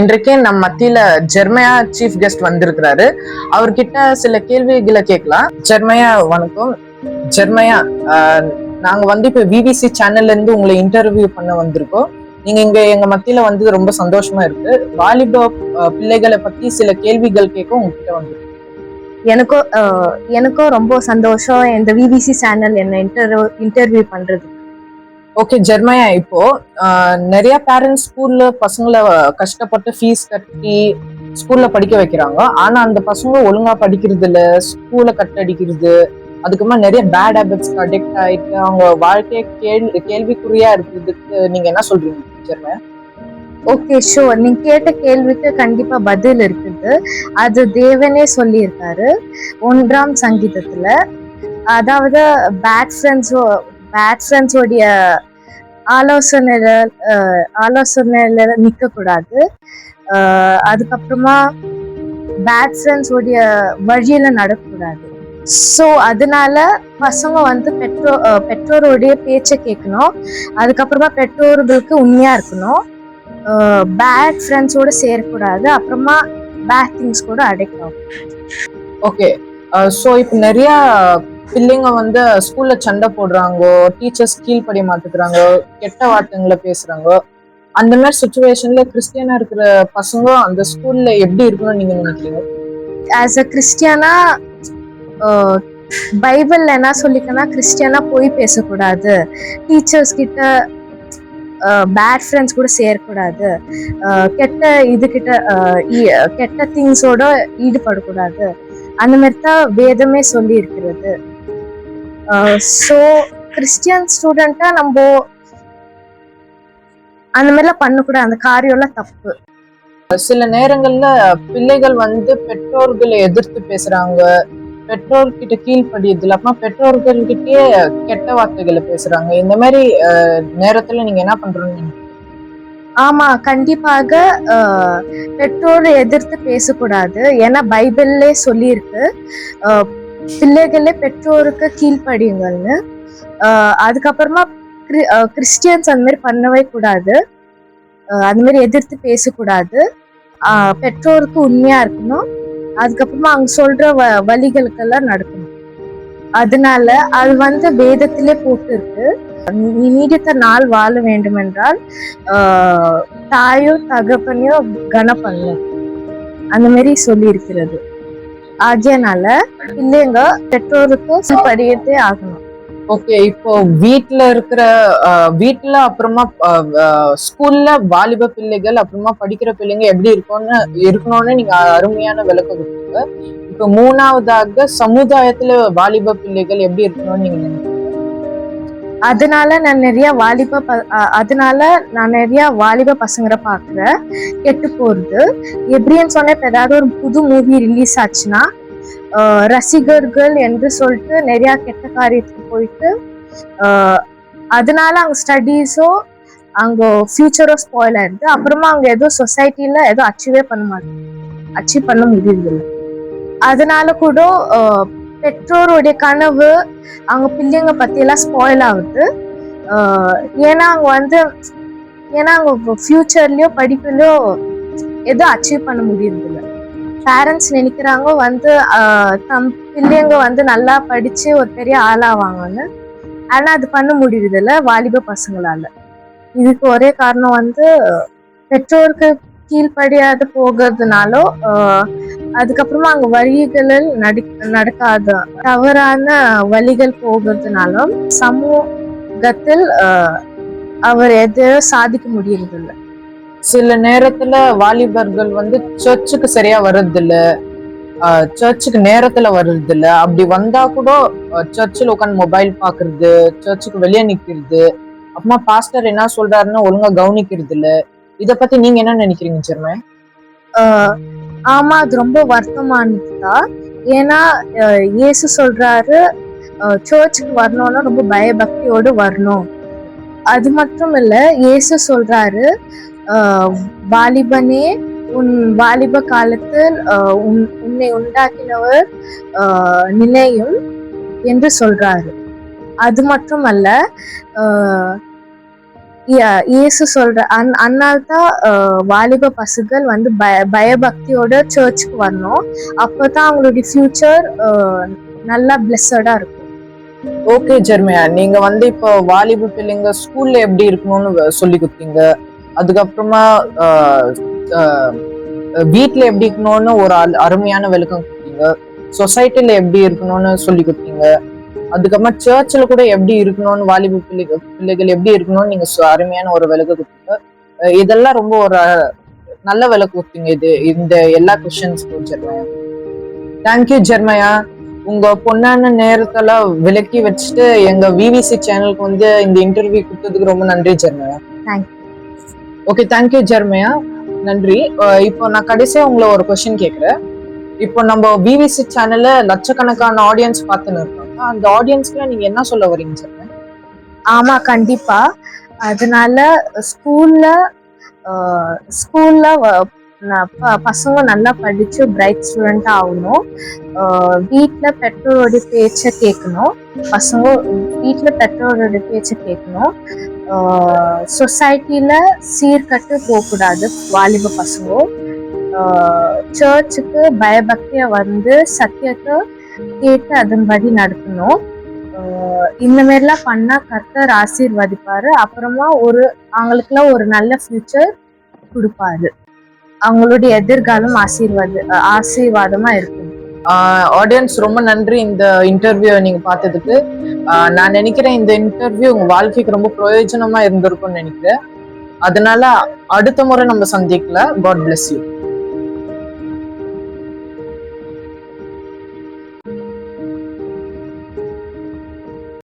இன்றைக்கே நம் மத்தியில ஜெர்மையா சீஃப் கெஸ்ட் வந்திருக்கிறாரு. அவர்கிட்ட சில கேள்விகளை கேட்கலாம். ஜெர்மையா வணக்கம். ஜெர்மையா நாங்க வந்து இப்ப விவிசி சேனல்ல இருந்து உங்களை இன்டர்வியூ பண்ண வந்திருக்கோம். நீங்க இங்க எங்க மத்தியில வந்து ரொம்ப சந்தோஷமா இருக்கு. வாலிப பிள்ளைகளை பத்தி சில கேள்விகள் கேட்க உங்ககிட்ட வந்து எனக்கும் எனக்கும் ரொம்ப சந்தோஷம். இந்த விபிசி சேனல் என்ன இன்டர்வியூ இன்டர்வியூ பண்றது ஓகே ஜெர்மையா இப்போ நிறைய பேரண்ட்ஸ் ஸ்கூல்ல பசங்களை கஷ்டப்பட்டு ஃபீஸ் கட்டி ஸ்கூல்ல படிக்க வைக்கிறாங்க. ஆனா அந்த பசங்க ஒழுங்கா படிக்கிறது இல்ல ஸ்கூலை கட் அடிக்கிறது அதுக்கப்புறமா நிறைய பேட் ஹேபிட்ஸ் அடிக்ட் ஆயிட்டு அவங்க வாழ்க்கைய கேள்வி கேள்விக்குறியா இருக்கிறதுக்கு நீங்க என்ன சொல்றீங்க ஜெர்மையா ஓகே ஷோர் நீங்க கேட்ட கேள்விக்கு கண்டிப்பா பதில் இருக்குது. அது தேவனே சொல்லியிருக்காரு. ஒன்றாம் சங்கீதத்துல அதாவது பேட் ஃப்ரெண்ட்ஸோ பேட் ஃப்ரெண்ட்ஸோடைய ஆலோசனையில ஆலோசனையில நிக்க கூடாது அதுக்கப்புறமா பேட்ஸ்மேன்ஸோடைய ஃப்ரெண்ட்ஸோடைய வழியில நடக்கக்கூடாது. ஸோ அதனால பசங்க வந்து பெற்றோர் பெற்றோருடைய பேச்சை கேட்கணும் அதுக்கப்புறமா பெற்றோர்களுக்கு உண்மையா இருக்கணும். பேட் ஃப்ரெண்ட்ஸோட சேரக்கூடாது. அப்புறமா பேட் திங்ஸ் கூட அடைக்கணும். ஓகே ஸோ இப்போ நிறைய பிள்ளைங்க வந்து ஸ்கூல்ல சண்டை போடுறாங்கோ டீச்சர்ஸ் கீழ்ப்படிய மாட்டுக்கிறாங்க கெட்ட வார்த்தைங்களை பேசுறாங்கோ அந்த மாதிரி சுச்சுவேஷன்ல கிறிஸ்டியனா இருக்கிற பசங்க அந்த ஸ்கூல்ல எப்படி இருக்கணும்னு நீங்க நினைக்கிறீங்க? ஆஸ் அ கிறிஸ்டியனா பைபிள்ல என்ன சொல்லிக்கன்னா கிறிஸ்டியனா போய் பேசக்கூடாது. டீச்சர்ஸ் கிட்ட பேட் ஃப்ரெண்ட்ஸ் கூட சேரக்கூடாது. அஹ், கெட்ட இது கிட்ட கெட்ட திங்ஸோட ஈடுபடக்கூடாது. அந்த மாதிரி தான் வேதமே சொல்லி இருக்கிறது ஸோ கிறிஸ்டியன் ஸ்டூடெண்ட்டா நம்ம அந்த மாதிரிலாம் பண்ணக்கூடாது. அந்த காரியம்லாம் தப்பு. சில நேரங்கள்ல பிள்ளைகள் வந்து பெற்றோர்களை எதிர்த்து பேசுறாங்க. பெற்றோர்கிட்ட கீழ்ப்படியதில்ல அப்புறமா பெற்றோர்கள்கிட்டயே கெட்ட வார்த்தைகளை பேசுறாங்க. இந்த மாதிரி நேரத்துல நீங்க என்ன பண்றீங்க? ஆமா கண்டிப்பாக பெற்றோரை எதிர்த்து பேசக்கூடாது. ஏன்னா பைபிள்லே சொல்லியிருக்கு. பிள்ளைகளே பெற்றோருக்கு கீழ்ப்படியுங்கள்னு. அதுக்கப்புறமா கிறிஸ்டியன்ஸ் அந்த மாதிரி பண்ணவே கூடாது. அந்த மாதிரி எதிர்த்து பேசக்கூடாது. பெற்றோருக்கு உண்மையா இருக்கணும். அதுக்கப்புறமா அவங்க சொல்ற வ வழிகளுக்கெல்லாம் நடக்கணும். அதனால அது வந்து வேதத்திலே போட்டு இருக்கு நீ நீடித்த நாள் வாழ வேண்டும் என்றால் தாயோ தாயும் கன பண்ணும் அந்த மாதிரி சொல்லி இருக்கிறது ஆகியனால பிள்ளைங்க பெற்றோருக்கும் படியத்தே ஆகணும். ஓகே இப்போ வீட்ல இருக்கிற அஹ், வீட்ல அப்புறமா ஸ்கூல்ல வாலிப பிள்ளைகள் அப்புறமா படிக்கிற பிள்ளைங்க எப்படி இருக்கும்னு இருக்கணும்னு நீங்க அருமையான விளக்கம் கொடுத்தீங்க. இப்போ மூணாவதாக சமுதாயத்துல வாலிப பிள்ளைகள் எப்படி இருக்கணும்னு நீங்க நினைக்கிறீங்க? அதனால நான் நிறைய வாலிப ப- அதனால நான் நிறைய வாலிப பசங்களை பார்க்குறேன். கெட்டு போகிறது எப்படின்னு சொன்ன இப்போ ஏதாவது ஒரு புது மூவி ரிலீஸ் ஆச்சுன்னா ரசிகர்கள் என்று சொல்லிட்டு நிறையா கெட்ட காரியத்துக்கு போயிட்டு அதனால அவங்க ஸ்டடீஸோ அவங்க ஃபியூச்சரோ ஸ்பாயில் ஆயிடுது. அப்புறமா அவங்க ஏதோ சொசைட்டியில் ஏதோ அச்சீவே பண்ண மாட்டாங்க அச்சீவ் பண்ண முடியறதில்ல. அதனால கூட பெற்றோருடைய கனவு அவங்க பிள்ளைங்க பற்றியெல்லாம் ஸ்பாயில் ஆகுது. ஏன்னா அவங்க வந்து ஏன்னா அவங்க ஃபியூச்சர்லயோ படிப்புலயோ எதுவும் அச்சீவ் பண்ண முடியறதில்ல. பேரண்ட்ஸ் நினைக்கிறாங்க வந்து தம் பிள்ளைங்க வந்து நல்லா படிச்சு ஒரு பெரிய ஆளாவாங்கன்னு. ஆனா அது பண்ண முடியறதில்ல வாலிப பசங்களால. இதுக்கு ஒரே காரணம் வந்து பெற்றோருக்கு கீழ்ப்படியாது போகிறதுனாலோ அதுக்கப்புறமா அங்க வழிகளில் நடி நடக்காத தவறான வழிகள் போகிறதுனாலும் சமூகத்தில் அவர் எதையும் சாதிக்க முடியறதில்ல. சில நேரத்துல வாலிபர்கள் வந்து சர்ச்சுக்கு சரியா வர்றது இல்ல சர்ச்சுக்கு நேரத்துல வர்றது இல்ல அப்படி வந்தா கூட சர்ச்சில் உட்காந்து மொபைல் பாக்குறது சர்ச்சுக்கு வெளியே நிக்கிறது. அப்புறமா பாஸ்டர் என்ன சொல்றாருன்னு ஒழுங்கா கவனிக்கிறது இல்ல இத பத்தி நீங்க என்ன நினைக்கிறீங்க ஜெர்மே ஆமா அது ரொம்ப வருத்தமானதுதான் ஏன்னா இயேசு சொல்றாரு சர்ச்சுக்கு வரணும்னா ரொம்ப பயபக்தியோடு வரணும். அது மட்டும் இல்ல இயேசு சொல்றாரு வாலிபனே உன் வாலிப காலத்தில் உன்னை உண்டாக்கினவர் நிலையும் என்று சொல்றாரு. அது மட்டும் ஆஹ் இயேசு சொல்ற அந் அதனால தான் வாலிப பசுகள் வந்து பய பயபக்தியோட சர்ச்சுக்கு வரணும் அப்பதான் அவங்களுடைய ஃபியூச்சர் நல்லா பிளெஸடா இருக்கும். ஓகே ஜெர்மையா நீங்க வந்து இப்போ வாலிப பிள்ளைங்க ஸ்கூல்ல எப்படி இருக்கணும்னு சொல்லி கொடுத்தீங்க. அதுக்கப்புறமா வீட்ல எப்படி இருக்கணும்னு ஒரு அருமையான விளக்கம் கொடுத்தீங்க. சொசைட்டில எப்படி இருக்கணும்னு சொல்லி கொடுத்தீங்க. அதுக்கப்புறமா சர்ச்சில் கூட எப்படி இருக்கணும்னு வாலிப பிள்ளைகள் பிள்ளைகள் எப்படி இருக்கணும்னு நீங்க அருமையான ஒரு விளக்கம் கொடுத்தீங்க. இதெல்லாம் ரொம்ப ஒரு நல்ல விளக்கம் கொடுத்தீங்க இது. இந்த எல்லா கொஸ்டின்ஸ்க்கும் ஜெர்மையா. தேங்க்யூ ஜெர்மையா. உங்க பொண்ணான நேரத்துல விலக்கி வச்சுட்டு எங்க விவிசி சேனலுக்கு வந்து இந்த இன்டர்வியூ கொடுத்ததுக்கு ரொம்ப நன்றி ஜெர்மையா. Okay thank you ஜெர்மையா. நன்றி. இப்போ நான் கடைசியா உங்களை ஒரு கொஸ்டின் கேக்குறேன். இப்போ நம்ம விவிசி சேனல்ல லட்சக்கணக்கான ஆடியன்ஸ் பார்த்துன்னு இருக்காங்க அந்த ஆடியன்ஸ்க்குலாம் நீங்க என்ன சொல்ல வரீங்க சார் ஆமா கண்டிப்பா. அதனால ஸ்கூல்ல ஸ்கூல்ல பசங்க நல்லா படிச்சு பிரைட் ஸ்டூடெண்ட் ஆகணும். வீட்டில் பெற்றோரோட பேச்சை கேட்கணும் பசங்க வீட்டில் பெற்றோரோட பேச்சை கேட்கணும் சொசைட்டில சீர்கட்டு போகக்கூடாது வாலிப பசங்க. சர்ச்சுக்கு பயபக்தியா வந்து சத்தியத்தை கேட்டு அதன்படி நடத்தணும். ஆஹ் இந்த மாதிரிலாம் பண்ணா கர்த்தர் ஆசீர்வதிப்பாரு. அப்புறமா ஒரு அவங்களுக்குலாம் ஒரு நல்ல ஃபியூச்சர் கொடுப்பாரு. அவங்களுடைய எதிர்காலம் ஆசீர்வாத ஆசீர்வாதமா இருக்கும். ஆடியன்ஸ் ரொம்ப நன்றி இந்த இன்டர்வியூ நீங்க பார்த்ததுக்கு. ஆஹ் நான் நினைக்கிறேன் இந்த இன்டர்வியூ உங்க வாழ்க்கைக்கு ரொம்ப பிரயோஜனமா இருந்திருக்கும்னு நினைக்கிறேன். அதனால அடுத்த முறை நம்ம சந்திக்கல. God bless you